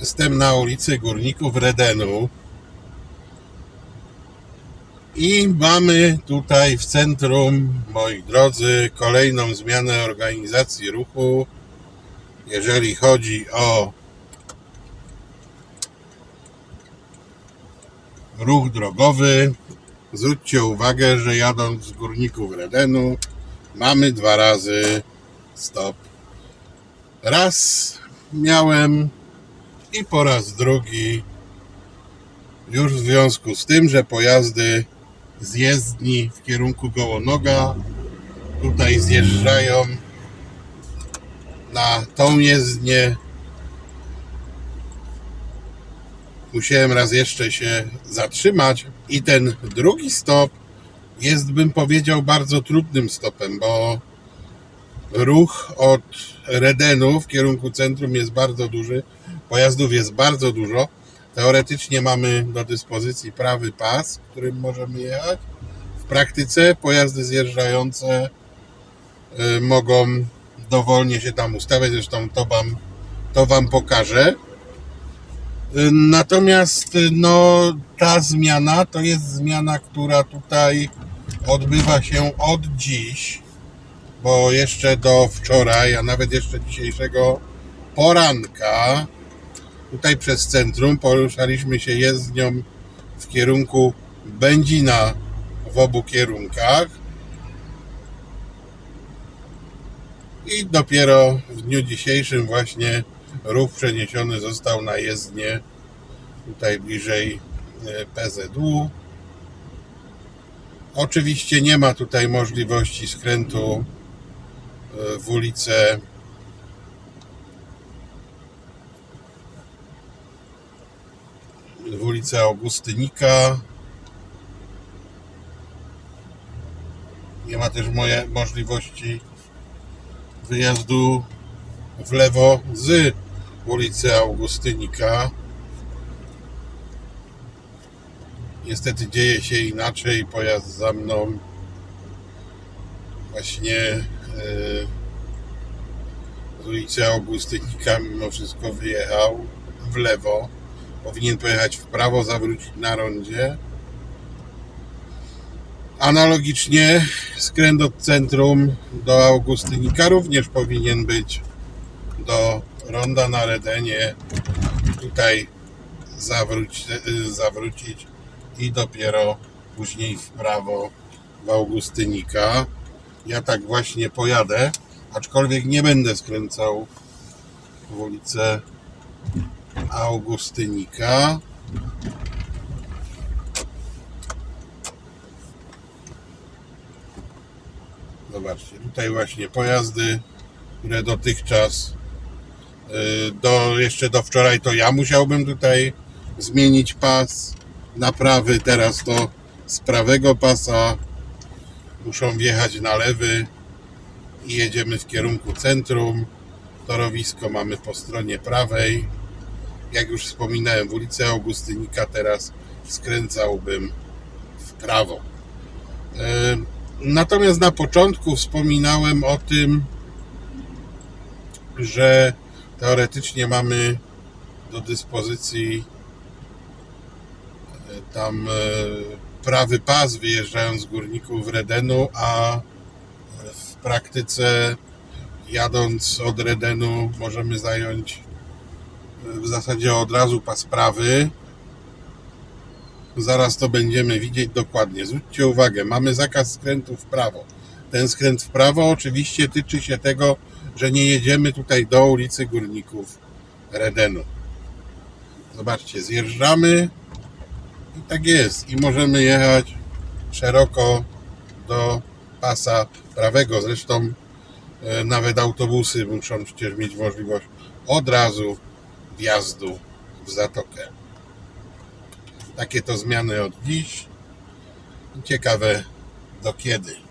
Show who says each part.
Speaker 1: Jestem na ulicy Górników Redenu i mamy tutaj w centrum, moi drodzy, kolejną zmianę organizacji ruchu. Jeżeli chodzi o ruch drogowy, zwróćcie uwagę, że jadąc z Górników Redenu mamy dwa razy stop. Raz miałem i po raz drugi już w związku z tym, że pojazdy z jezdni w kierunku Gołonoga tutaj zjeżdżają na tą jezdnię. Musiałem raz jeszcze się zatrzymać i ten drugi stop jest, bym powiedział, bardzo trudnym stopem, bo ruch od Redenu w kierunku centrum jest bardzo duży, pojazdów jest bardzo dużo. Teoretycznie mamy do dyspozycji prawy pas, którym możemy jechać. W praktyce pojazdy zjeżdżające y, mogą dowolnie się tam ustawiać, zresztą to wam, to wam pokażę. Y, Natomiast y, no, ta zmiana to jest zmiana, która tutaj odbywa się od dziś bo jeszcze do wczoraj, a nawet jeszcze dzisiejszego poranka tutaj przez centrum poruszaliśmy się jezdnią w kierunku Będzina w obu kierunkach. I dopiero w dniu dzisiejszym właśnie ruch przeniesiony został na jezdnię tutaj bliżej e, PZU Oczywiście nie ma tutaj możliwości skrętu e, w ulicę w ulicę Augustynika. Nie ma też moje możliwości wyjazdu w lewo z ulicy Augustynika. Niestety dzieje się inaczej. Pojazd za mną właśnie e, z ulicy Augustynika mimo wszystko wyjechał w lewo. Powinien pojechać w prawo, zawrócić na rondzie. Analogicznie skręt od centrum do Augustynika również powinien być do ronda na Redenie. Tutaj zawróć, zawrócić i dopiero później w prawo w Augustynika. Ja tak właśnie pojadę, aczkolwiek nie będę skręcał w ulicę Augustynika. Zobaczcie, tutaj właśnie pojazdy, które dotychczas y, do, jeszcze do wczoraj to ja musiałbym tutaj zmienić pas na prawy, teraz to z prawego pasa muszą wjechać na lewy i jedziemy w kierunku centrum. Torowisko mamy po stronie prawej. Jak już wspominałem, w ulicę Augustynika teraz skręcałbym w prawo. E, Natomiast na początku wspominałem o tym, że teoretycznie mamy do dyspozycji tam e, prawy pas wyjeżdżając z górników Redenu, a w praktyce jadąc od Redenu możemy zająć e, w zasadzie od razu pas prawy. Zaraz to będziemy widzieć dokładnie. Zwróćcie uwagę, mamy zakaz skrętu w prawo. Ten skręt w prawo oczywiście tyczy się tego, że nie jedziemy tutaj do ulicy Górników Redenu. Zobaczcie, zjeżdżamy i tak jest. I możemy jechać szeroko do pasa prawego. Zresztą e, nawet autobusy muszą przecież mieć możliwość od razu wjazdu w zatokę. Takie to zmiany od dziś. Ciekawe do kiedy.